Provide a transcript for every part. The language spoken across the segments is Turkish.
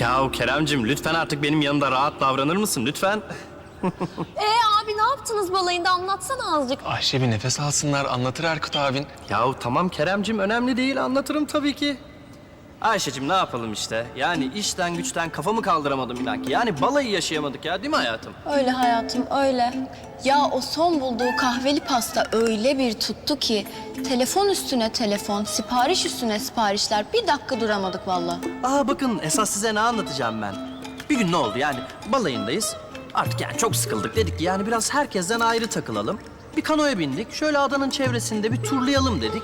Ya Keremcim lütfen artık benim yanımda rahat davranır mısın lütfen? Ee abi ne yaptınız balayında anlatsana azıcık. Ayşe bir nefes alsınlar anlatır Erkut abin. Ya tamam Keremcim önemli değil anlatırım tabii ki. Ayşe'cim ne yapalım işte? Yani işten güçten kafamı kaldıramadım inan ki. Yani balayı yaşayamadık ya değil mi hayatım? Öyle hayatım öyle. Ya o son bulduğu kahveli pasta öyle bir tuttu ki telefon üstüne telefon, sipariş üstüne siparişler bir dakika duramadık vallahi. Aa bakın esas size ne anlatacağım ben. Bir gün ne oldu yani balayındayız. Artık yani çok sıkıldık dedik ki yani biraz herkesten ayrı takılalım. Bir kanoya bindik. Şöyle adanın çevresinde bir turlayalım dedik.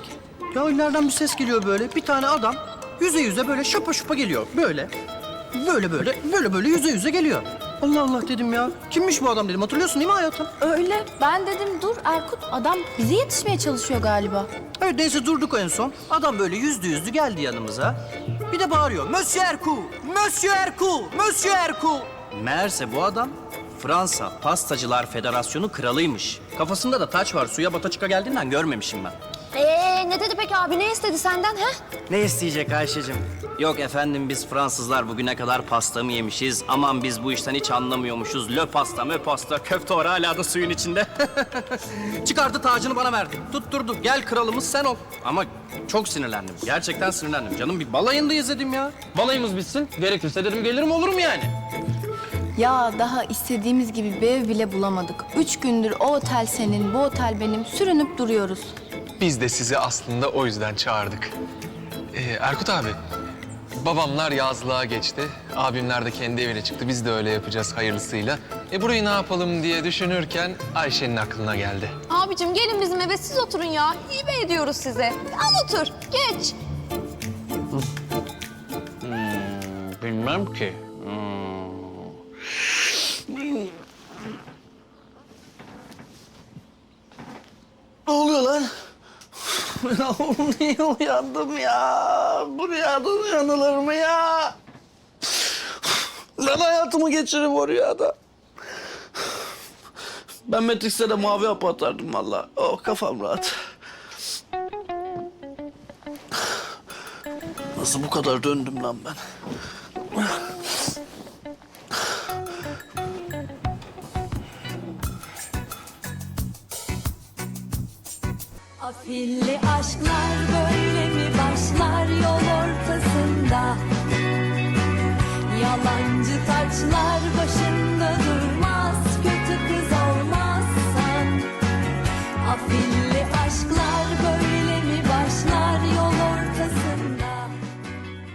Ya ileriden bir ses geliyor böyle. Bir tane adam yüze yüze böyle şapa şupa geliyor. Böyle. Böyle böyle böyle böyle yüze yüze geliyor. Allah Allah dedim ya. Kimmiş bu adam dedim. Hatırlıyorsun değil mi hayatım? Öyle. Ben dedim dur Erkut adam bize yetişmeye çalışıyor galiba. Evet neyse durduk en son. Adam böyle yüzdü yüzdü geldi yanımıza. Bir de bağırıyor. Monsieur Erku! Monsieur Erku! Monsieur Erku! Meğerse bu adam Fransa Pastacılar Federasyonu kralıymış. Kafasında da taç var. Suya bata çıka geldiğinden görmemişim ben. Ne dedi peki abi ne istedi senden ha? Ne isteyecek Ayşe'cim? Yok efendim biz Fransızlar bugüne kadar pasta mı yemişiz? Aman biz bu işten hiç anlamıyormuşuz. Lö pasta, mö pasta, köfte var hala da suyun içinde. Çıkardı tacını bana verdi. Tutturdu. Gel kralımız sen ol. Ama çok sinirlendim. Gerçekten sinirlendim. Canım bir balayındayız dedim ya. Balayımız bitsin. Gerekirse dedim gelirim olurum yani. Ya daha istediğimiz gibi bir ev bile bulamadık. Üç gündür o otel senin, bu otel benim sürünüp duruyoruz. Biz de sizi aslında o yüzden çağırdık. Ee, Erkut abi, babamlar yazlığa geçti. Abimler de kendi evine çıktı. Biz de öyle yapacağız hayırlısıyla. E burayı ne yapalım diye düşünürken Ayşe'nin aklına geldi. Abicim gelin bizim eve siz oturun ya. Hibe ediyoruz size. Al otur geç. Bilmem ki. Ne oluyor lan? Ya niye uyandım ya? Bu rüyadan uyanılır mı ya? Ben hayatımı geçiririm o rüyada. Ben Matrix'te de mavi hap atardım valla. Oh kafam rahat. Nasıl bu kadar döndüm lan ben? Afilli aşklar böyle